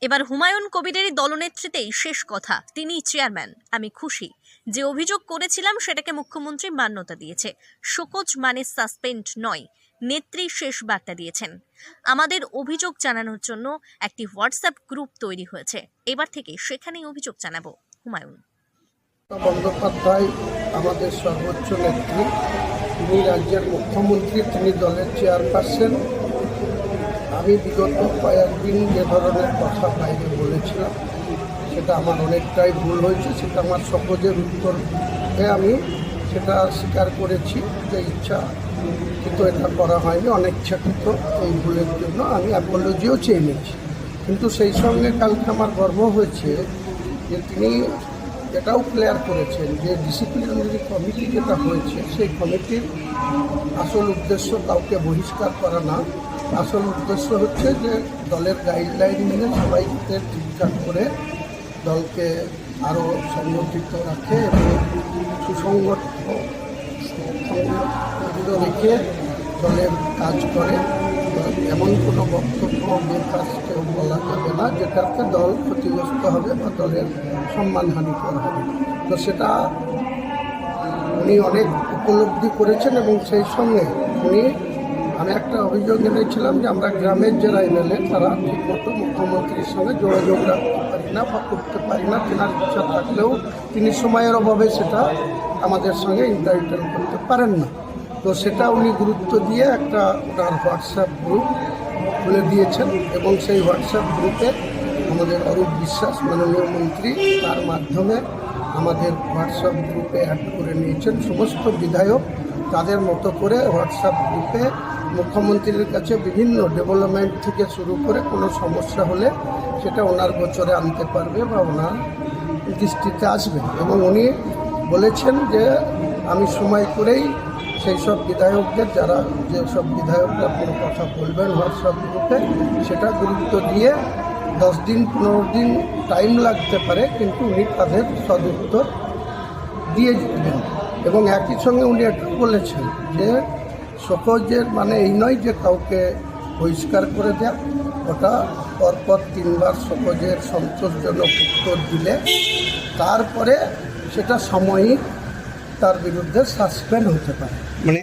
এবার হুমায়ুন কবিরেরই দলনেত্রীতেই শেষ কথা, তিনি চেয়ারম্যান। আমি খুশি। যে অভিযোগ করেছিলাম সেটাকে মুখ্যমন্ত্রী মান্যতা দিয়েছে। শোকজ মানে সাসপেন্ড নয়, নেত্রী শেষ বার্তা দিয়েছেন। আমাদের অভিযোগ জানানোর জন্য একটি হোয়াটসঅ্যাপ গ্রুপ তৈরি হয়েছে। এবার থেকে সেখানেই অভিযোগ জানাব, হুমায়ুন। বন্দ্যোপাধ্যায় আমাদের সর্বোচ্চ নেত্রী। তিনি রাজ্যের মুখ্যমন্ত্রী, তিনি দলের চেয়ারপারসন। আমি বিগত কয়েকদিন যে ধরনের কথা বাইরে বলেছিলাম, সেটা আমার অনেকটাই ভুল হয়েছে, সেটা আমার সহজের উত্তরে আমি সেটা স্বীকার করেছি যে ইচ্ছা কিন্তু এটা করা হয়নি, অনিচ্ছাকৃত এই ভুলের জন্য আমি অ্যাপোলজিও চেয়ে নিয়েছি। কিন্তু সেই সঙ্গে কালকে আমার গর্ব হয়েছে যে তিনি এটাও ক্লিয়ার করেছেন যে ডিসিপ্লিনারি কমিটি যেটা হয়েছে, সেই কমিটির আসল উদ্দেশ্য কাউকে বহিষ্কার করা না আসল উদ্দেশ্য হচ্ছে যে দলের গাইডলাইন মেনে সবাইকে ঠিকঠাক করে দলকে আরও সংগঠিত রাখে এবং সুসংগঠ সংগঠিত রেখে দলের কাজ করে। এমন কোনো বক্তব্য বেকাজ কেউ বলা যাবে না, যেটাতে দল ক্ষতিগ্রস্ত হবে বা দলের সম্মানহানি করা হবে। তো সেটা উনি অনেক উপলব্ধি করেছেন এবং সেই সঙ্গে উনি আমি একটা অভিযোগ এনেছিলাম যে আমরা গ্রামের যারা এমএলএ, তারা ঠিকমতো মুখ্যমন্ত্রীর সঙ্গে যোগাযোগ রাখতে পারি না বা করতে পারি না। তেনার ইচ্ছা থাকলেও তিনি সময়ের অভাবে সেটা আমাদের সঙ্গে ইন্টারভিউ করতে পারেন না। তো সেটা উনি গুরুত্ব দিয়ে একটা ওনার হোয়াটসঅ্যাপ গ্রুপ খুলে দিয়েছেন এবং সেই হোয়াটসঅ্যাপ গ্রুপে আমাদের অরূপ বিশ্বাস, মাননীয় মন্ত্রী, তার মাধ্যমে আমাদের হোয়াটসঅ্যাপ গ্রুপে অ্যাড করে নিয়েছেন। সমস্ত বিধায়ক তাদের মতো করে হোয়াটসঅ্যাপ গ্রুপে মুখ্যমন্ত্রীর কাছে বিভিন্ন ডেভেলপমেন্ট থেকে শুরু করে কোনো সমস্যা হলে সেটা ওনার গোচরে আনতে পারবে বা ওনার দৃষ্টিতে আসবে। এবং উনি বলেছেন যে আমি সময় করেই সেই সব বিধায়কদের যারা যেসব বিধায়করা কোনো কথা বলবেন হোয়াটসঅ্যাপ গ্রুপে সেটা গুরুত্ব দিয়ে দশ দিন, পনেরো দিন টাইম লাগতে পারে, কিন্তু উনি তাদের সদুত্তর দিয়ে দিবেন এবং একই সঙ্গে উনি এটা বলেছেন যে, সহজের মানে এই নয় যে কাউকে বহিষ্কার করে দেয়া, ওটা পরপর তিনবার সহজের সন্তোষজনক উত্তর দিলে, তারপরে সেটা সাময়িক তার বিরুদ্ধে সাসপেন্ড হতে পারে। মানে